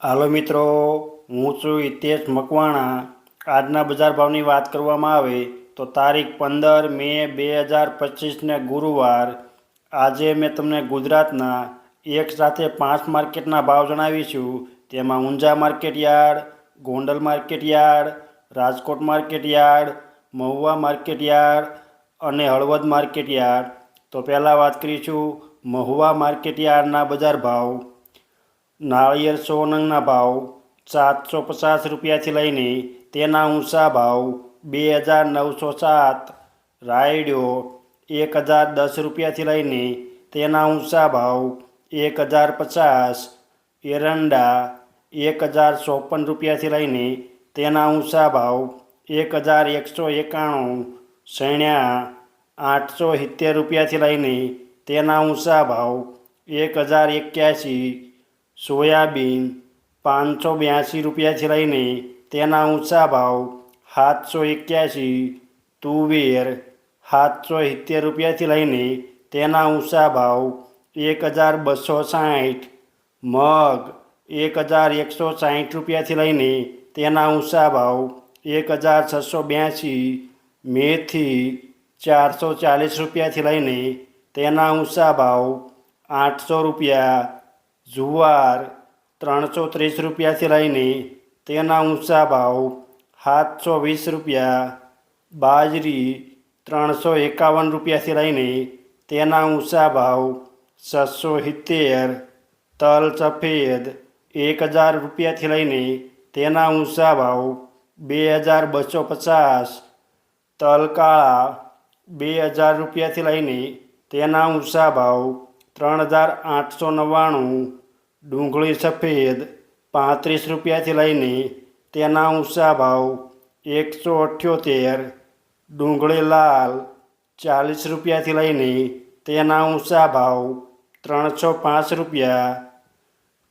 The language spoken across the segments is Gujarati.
હાલો મિત્રો, હું છું હિતેશ મકવાણા. આજના બજાર ભાવની વાત કરવામાં આવે તો તારીખ પંદર મે બે હજાર પચીસને ગુરુવાર. આજે મેં તમને ગુજરાતના એક સાથે પાંચ માર્કેટના ભાવ જણાવીશું તેમાં Unjha market yard, Gondal market yard, Rajkot market yard, Mahuva market yard અને હળવદ માર્કેટ યાર્ડ. તો પહેલાં વાત કરીશું મહુવા માર્કેટ યાર્ડના બજાર ભાવ. નાળિયેર સો નંગના ભાવ સાતસો પચાસ રૂપિયાથી લઈને તેના ઊંચા ભાવ બે હજાર નવસો સાત રાયડ્યો એક હજાર દસ રૂપિયાથી લઈને તેના ઊંચા ભાવ એક હજાર પચાસ, એરંડા એક હજાર ચોપન રૂપિયાથી લઈને તેના ઊંચા ભાવ એક હજાર એકસો એકાણું, સૈણ્યા આઠસો સિત્તેર રૂપિયાથી લઈને તેના ઊંચા ભાવ એક હજાર એક્યાસી સોયાબીન પાંચસો બ્યાસી રૂપિયાથી લઈને તેના ઊંચા ભાવ સાતસો એક્યાસી, તુવેર સાતસો સિત્તેર રૂપિયાથી લઈને તેના ઊંચા ભાવ એક હજાર બસો સાઠ, મગ એક હજાર એકસો સાઠ રૂપિયાથી લઈને તેના ઊંચા ભાવ એક હજાર છસો બ્યાસી, મેથી ચારસો ચાલીસ રૂપિયાથી લઈને તેના ઊંચા ભાવ આઠસો રૂપિયા જુવાર ત્રણસો ત્રીસ રૂપિયાથી લઈને તેના ઊંચા ભાવ સાતસો વીસ રૂપિયા, બાજરી ત્રણસો એકાવન રૂપિયાથી લઈને તેના ઊંચા ભાવ છસો સિત્તેર, તલ સફેદ એક હજાર રૂપિયાથી લઈને તેના ઊંચા ભાવ બે હજાર બસો પચાસ, તલ કાળા બે હજાર રૂપિયાથી લઈને તેના ઊંચા ભાવ ત્રણ હજાર આઠસો નવ્વાણું, ડુંગળી સફેદ, પાંત્રીસ રૂપિયાથી લઈને તેના ઊંચા ભાવ એકસો અઠ્યોતેર, ડુંગળી લાલ, ચાલીસ રૂપિયાથી લઈને તેના ઊંચા ભાવ ત્રણસો પાંચ રૂપિયા,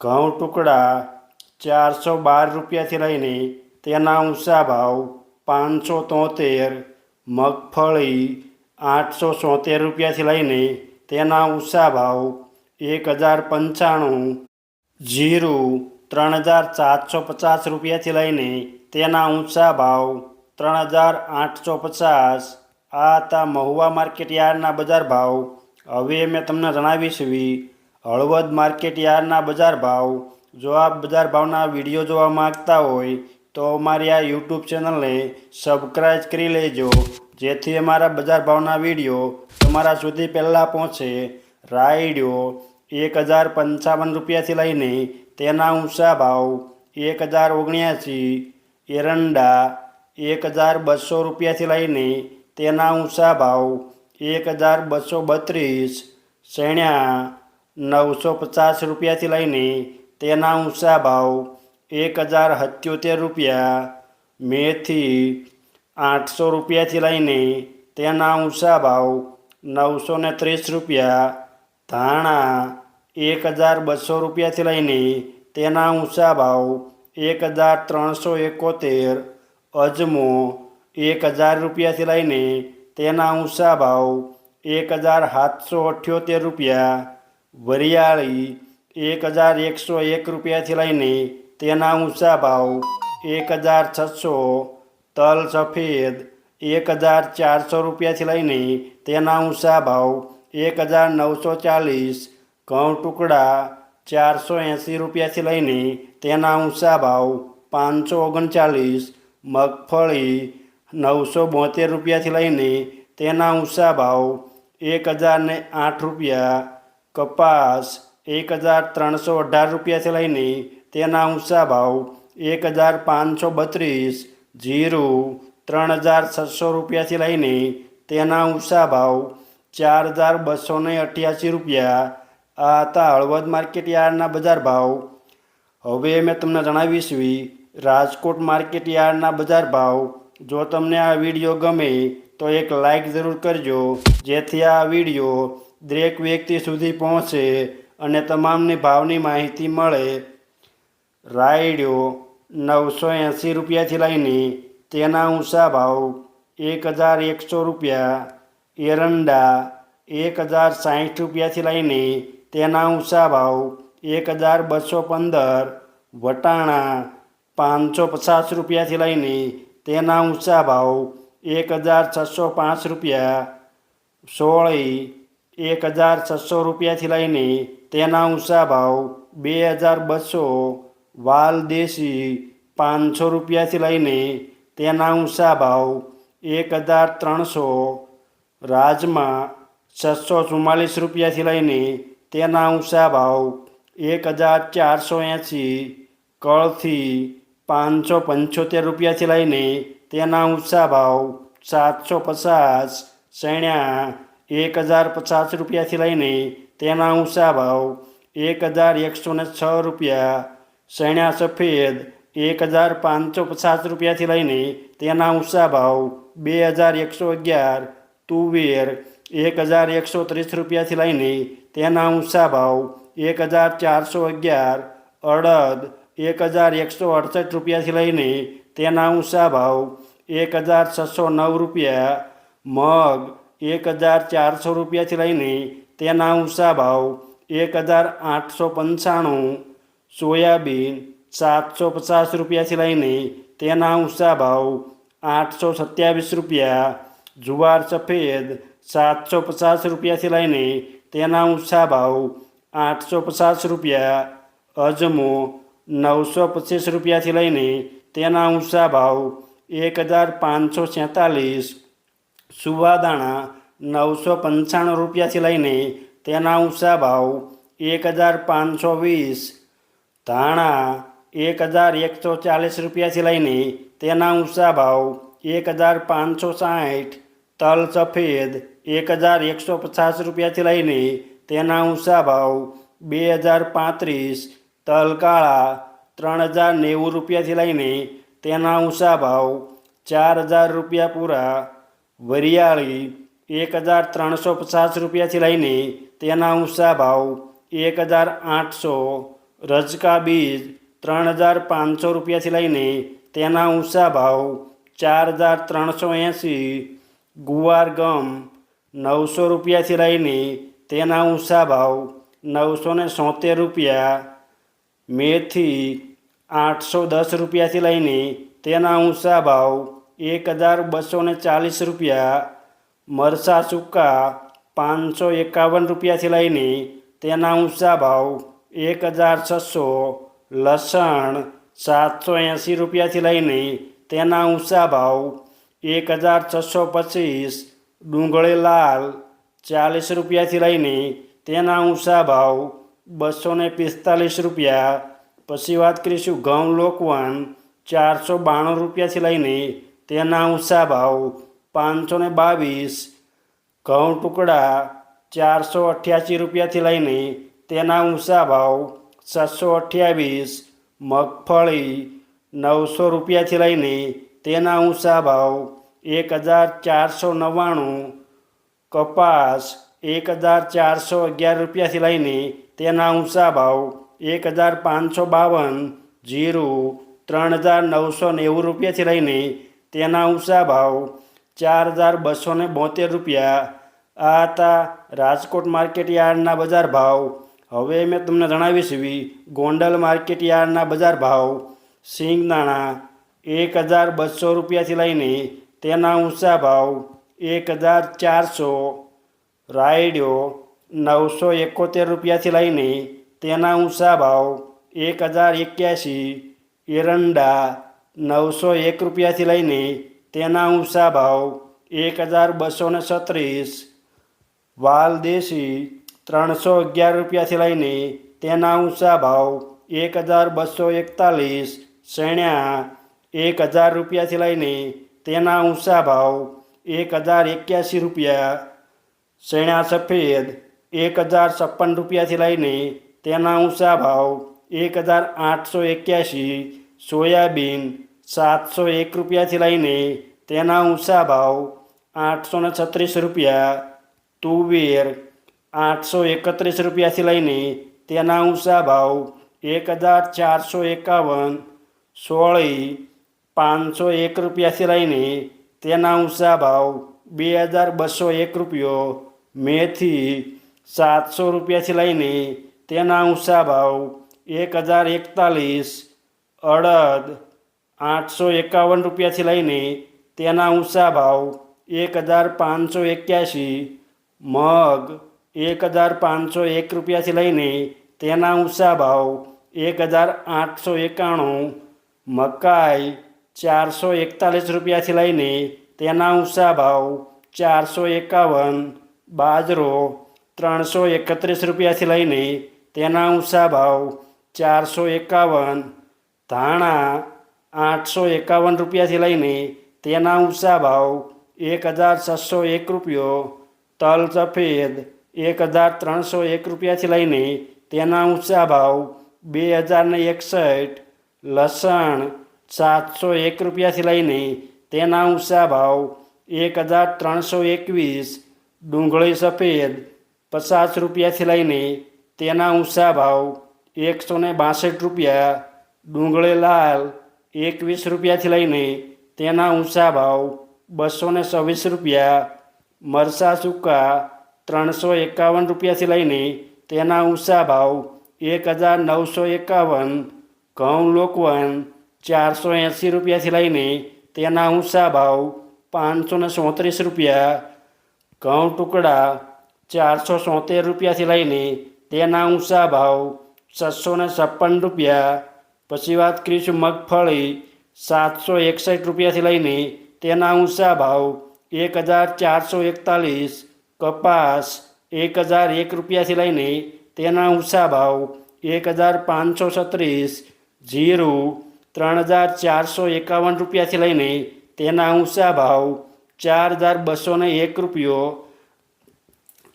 ઘઉં ટુકડા ચારસો બાર રૂપિયાથી લઈને તેના ઊંચા ભાવ પાંચસો તોતેર, મગફળી આઠસો સોતેર રૂપિયાથી લઈને તેના ઊંચા ભાવ એક હજાર પંચાણું, જીરું ત્રણ હજાર સાતસો પચાસ રૂપિયાથી લઈને તેના ઊંચા ભાવ ત્રણ હજાર આઠસો પચાસ. આ હતા મહુવા માર્કેટ યાર્ડના બજાર ભાવ. હવે મેં તમને જણાવીશું હળવદ માર્કેટ યાર્ડના બજાર ભાવ. જો આપ બજાર ભાવના વીડિયો જોવા માગતા હોય તો અમારી આ યુટ્યુબ ચેનલને સબસ્ક્રાઈબ કરી લેજો. જેથી અમારા બજાર ભાવના વીડિયો તમારા સુધી પહેલાં પહોંચે. રાયડ્યો એક હજાર પંચાવન રૂપિયાથી લઈને તેના ઊંચા ભાવ એક હજાર ઓગણ્યાસી, એરંડા એક હજાર બસો રૂપિયાથી લઈને તેના ઊંચા ભાવ એક હજાર બસો બત્રીસ, શેણ્યા નવસો પચાસ રૂપિયાથી લઈને તેના ઊંચા ભાવ એક હજાર સત્યોતેર રૂપિયા. મેથી આઠસો રૂપિયાથી લઈને તેના ઊંચા ભાવ નવસો ને ત્રીસ રૂપિયા. ધાણા એક હજાર બસો રૂપિયાથી લઈને તેના ઊંચા ભાવ એક હજાર ત્રણસો એકોતેર. અજમો એક હજાર રૂપિયાથી લઈને તેના ઊંચા ભાવ એક હજાર સાતસો અઠ્યોતેર રૂપિયા. વરિયાળી એક હજાર એકસો એક રૂપિયાથી લઈને તેના ઊંચા ભાવ એક હજાર છસો, તલ સફેદ એક હજાર ચારસો રૂપિયાથી લઈને તેના ઊંચા ભાવ એક હજાર નવસો ચાલીસ, ઘઉં ટુકડા ચારસો એંસી રૂપિયાથી લઈને તેના ઊંચા ભાવ પાંચસો ઓગણચાલીસ, મગફળી નવસો બોતેર રૂપિયાથી લઈને તેના ઊંચા ભાવ એક હજાર આઠ રૂપિયા, કપાસ એક હજાર ત્રણસો અઢાર રૂપિયાથી લઈને તેના ઊંચા ભાવ એક હજાર પાંચસો બત્રીસ, જીરું ત્રણ હજાર છસો રૂપિયાથી લઈને તેના ઊંચા ભાવ ચાર હજાર બસો ને અઠ્યાસી રૂપિયા. આ હતા હળવદ માર્કેટ યાર્ડના બજાર ભાવ. હવે મેં તમને જણાવીશ રાજકોટ માર્કેટ યાર્ડના બજાર ભાવ. જો તમને આ વીડિયો ગમે તો એક લાઈક જરૂર કરજો, જેથી આ વીડિયો દરેક વ્યક્તિ સુધી પહોંચે અને તમામની ભાવની માહિતી મળે. રાયડ્યો નવસો એંસી રૂપિયાથી લઈને તેના ઊંચા ભાવ એક હજાર એકસો રૂપિયા, એરંડા એક હજાર સાહીઠ રૂપિયાથી લઈને તેના ઊંચા ભાવ એક હજાર બસો પંદર, વટાણા પાંચસો પચાસ રૂપિયાથી લઈને તેના ઊંચા ભાવ એક હજાર છસો પાંચ રૂપિયા, સોળી એક હજાર છસો રૂપિયાથી લઈને તેના ઊંચા ભાવ બે હજાર બસો વાલ દેશી પાંચસો રૂપિયાથી લઈને તેના ઊંચા ભાવ એક હજાર ત્રણસો, રાજમાં છસો ચુમ્માલીસ રૂપિયાથી લઈને તેના ઊંચા ભાવ એક હજાર ચારસો એંસી, કળથી પાંચસો પંચોતેર રૂપિયાથી લઈને તેના ઊંચા ભાવ સાતસો પચાસ શેણ્યા એક હજાર પચાસ રૂપિયાથી લઈને તેના ઊંચા ભાવ એક હજાર એકસો ને છ રૂપિયા શેણ્યા સફેદ એક હજાર પાંચસો પચાસ રૂપિયાથી લઈને તેના ઊંચા ભાવ બે હજાર એકસો અગિયાર તુવેર એક હજાર એકસો ત્રીસ રૂપિયાથી લઈને તેના ઊંચા ભાવ એક હજાર ચારસો અગિયાર અડદ એક હજાર એકસો અડસઠ રૂપિયાથી લઈને તેના ઊંચા ભાવ એક હજાર છસો નવ રૂપિયા મગ એક હજાર ચારસો રૂપિયાથી લઈને તેના ઊંચા ભાવ એક હજાર આઠસો પંચાણું સોયાબીન સાતસો પચાસ રૂપિયાથી લઈને તેના ઊંચા ભાવ આઠસો સત્યાવીસ રૂપિયા, જુવાર સફેદ સાતસો પચાસ રૂપિયાથી લઈને તેના ઊંચા ભાવ આઠસો પચાસ રૂપિયા, અજમો નવસો પચીસ રૂપિયાથી લઈને તેના ઊંચા ભાવ એક હજાર પાંચસો સેતાલીસ સુવાદાણા નવસો પંચાણું રૂપિયાથી લઈને તેના ઊંચા ભાવ એક હજાર પાંચસો વીસ ધાણા એક હજાર એકસો ચાલીસ રૂપિયાથી લઈને તેના ઊંચા ભાવ એક હજાર પાંચસો સાઠ તલ સફેદ એક હજાર એકસો પચાસ રૂપિયાથી લઈને તેના ઊંચા ભાવ બે હજાર પાંત્રીસ, તલ કાળા ત્રણ હજાર નેવું રૂપિયાથી લઈને તેના ઊંચા ભાવ ચાર હજાર રૂપિયા પૂરા, વરિયાળી એક હજાર ત્રણસો પચાસ રૂપિયાથી લઈને તેના ઊંચા ભાવ એક હજાર આઠસો રજકા બીજ ત્રણ હજાર પાંચસો રૂપિયાથી લઈને તેના ઊંચા ભાવ ચાર હજાર ત્રણસો એંસી, ગુવાર ગમ નવસો રૂપિયાથી લઈને તેના ઊંચા ભાવ નવસો ને સોતેર રૂપિયા, મેથી આઠસો દસ રૂપિયાથી લઈને તેના ઊંચા ભાવ એક હજાર બસો ને ચાલીસ રૂપિયા મરસા સૂકા પાંચસો એકાવન રૂપિયાથી લઈને તેના ઊંચા ભાવ એક હજાર છસો લસણ સાતસો એંસી રૂપિયાથી લઈને તેના ઊંચા ભાવ એક હજાર છસો પચીસ ડુંગળી લાલ ચાલીસ રૂપિયાથી લઈને તેના ઊંચા ભાવ બસો ને પિસ્તાલીસ રૂપિયા. પછી વાત કરીશું ઘઉં લોકવન ચારસો બાણું રૂપિયાથી લઈને તેના ઊંચા ભાવ પાંચસો ને બાવીસ. ઘઉં ટુકડા ચારસો અઠ્યાસી રૂપિયાથી લઈને તેના ઊંચા ભાવ છસો અઠ્યાવીસ, મગફળી નવસો રૂપિયાથી લઈને તેના ઊંચા ભાવ એક હજાર ચારસો નવ્વાણું, કપાસ એક હજાર ચારસો અગિયાર રૂપિયાથી લઈને તેના ઊંચા ભાવ એક હજાર પાંચસો બાવન, જીરું ત્રણ હજાર નવસો નેવું રૂપિયાથી લઈને તેના ઊંચા ભાવ ચાર હજાર બસો બોતેર રૂપિયા. આ હતા રાજકોટ માર્કેટ યાર્ડના બજાર ભાવ. હવે મેં તમને જણાવીશ એવી ગોંડલ માર્કેટ યાર્ડના બજાર ભાવ સિંગદાણા એક હજાર બસો રૂપિયાથી લઈને તેના ઊંચા ભાવ એક હજાર ચારસો રાયડ્યો નવસો એકોતેર રૂપિયાથી લઈને તેના ઊંચા ભાવ એક હજાર એક્યાસી, એરંડા નવસો એક રૂપિયાથી લઈને તેના ઊંચા ભાવ એક હજાર બસો ને છત્રીસ વાલ દેશી ત્રણસો અગિયાર રૂપિયાથી લઈને તેના ઊંચા ભાવ એક હજાર બસો એકતાલીસ શેણ્યા એક હજાર રૂપિયાથી લઈને તેના ઊંચા ભાવ એક હજાર એક્યાસી રૂપિયા શેણા સફેદ એક હજાર છપ્પન રૂપિયાથી લઈને તેના ઊંચા ભાવ એક હજાર આઠસો એક્યાસી સોયાબીન સાતસો એક રૂપિયાથી લઈને તેના ઊંચા ભાવ આઠસો છત્રીસ રૂપિયા તુવેર આઠસો એકત્રીસ રૂપિયાથી લઈને તેના ઊંચા ભાવ એક હજાર ચારસો એકાવન, સોળી, પાંચસો એક રૂપિયાથી લઈને તેના ઊંચા ભાવ બે હજાર બસો એક રૂપિયો, મેથી સાતસો રૂપિયાથી લઈને તેના ઊંચા ભાવ એક હજાર એકતાલીસ, અડદ આઠસો એકાવન રૂપિયાથી લઈને તેના ઊંચા ભાવ એક હજાર પાંચસો એક્યાસી, મગ એક હજાર પાંચસો એક રૂપિયાથી લઈને તેના ઊંચા ભાવ એક હજાર આઠસો એકાણું, મકાઈ ચારસો એકતાલીસ રૂપિયાથી લઈને તેના ઊંચા ભાવ ચારસો એકાવન, બાજરો ત્રણસો એકત્રીસ રૂપિયાથી લઈને તેના ઊંચા ભાવ ચારસો એકાવન, ધાણા આઠસો એકાવન રૂપિયાથી લઈને તેના ઊંચા ભાવ એક હજાર છસો એક રૂપિયો, તલ સફેદ એક હજાર ત્રણસો એક રૂપિયાથી લઈને તેના ઊંચા ભાવ બે હજારને એકસઠ, લસણ સાતસો એક રૂપિયાથી લઈને તેના ઊંચા ભાવ એક હજાર ત્રણસો એકવીસ, ડુંગળી સફેદ પચાસ રૂપિયાથી લઈને તેના ઊંચા ભાવ એકસો ને બાસઠ રૂપિયા, ડુંગળી લાલ એકવીસ રૂપિયાથી લઈને તેના ઊંચા ભાવ બસો ને છવ્વીસ રૂપિયા મરસા સૂકા ત્રણસો એકાવન રૂપિયાથી લઈને તેના ઊંચા ભાવ એક હજાર નવસો એકાવન, ઘઉં લોકવન ચારસો એંસી રૂપિયાથી લઈને તેના ઊંચા ભાવ પાંચસો ને ચોત્રીસ રૂપિયા, ઘઉં ટુકડા ચારસો સોતેર રૂપિયાથી લઈને તેના ઊંચા ભાવ છસો ને છપ્પન રૂપિયા, પછી વાત કરીશું મગફળી સાતસો એકસઠ રૂપિયાથી લઈને તેના ઊંચા ભાવ એક હજાર ચારસો એકતાલીસ કપાસ એક હજાર એક રૂપિયાથી લઈને તેના ઊંચા ભાવ એક હજાર પાંચસો છત્રીસ, જીરું ત્રણ હજાર ચારસો એકાવન રૂપિયાથી લઈને તેના ઊંચા ભાવ ચાર હજાર બસો ને એક રૂપિયો.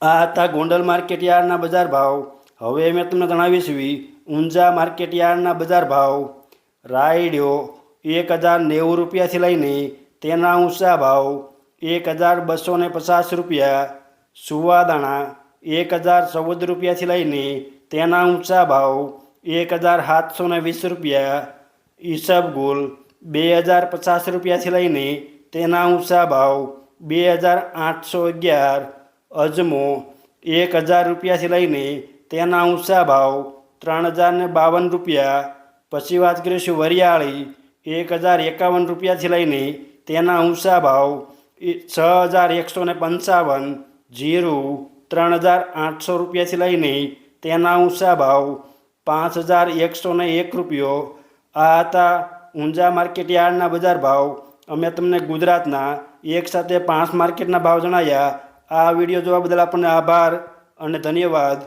આ હતા ગોંડલ માર્કેટ યાર્ડના બજાર ભાવ. હવે મેં તમને જણાવીશ ઊંઝા માર્કેટ યાર્ડના બજાર ભાવ. રાયડ્યો એક હજાર નેવું રૂપિયાથી લઈને તેના ઊંચા ભાવ એક હજાર બસો પચાસ રૂપિયા. સુવાદાણા એક હજાર ચૌદ રૂપિયાથી લઈને તેના ઊંચા ભાવ એક હજાર સાતસો ને વીસ રૂપિયા ઈસબગુલ બે હજાર પચાસ રૂપિયાથી લઈને તેના ઊંચા ભાવ બે હજાર આઠસો અગિયાર, અજમો એક હજાર રૂપિયાથી લઈને તેના ઊંચા ભાવ ત્રણ હજાર ને બાવન રૂપિયા, પછી વાત કરીશું વરિયાળી એક હજાર એકાવન રૂપિયાથી લઈને તેના ઊંચા ભાવ છ હજાર એકસો ને પંચાવન જીરું ત્રણ હજાર આઠસો રૂપિયાથી લઈને તેના ઊંચા ભાવ પાંચ હજાર એકસો ને એક રૂપિયો. આ હતા ઊંઝા માર્કેટ યાર્ડના બજાર ભાવ. અમે તમને ગુજરાતના એક સાથે પાંચ માર્કેટના ભાવ જણાવ્યા આ વીડિયો જોવા બદલ આપણને આભાર અને ધન્યવાદ.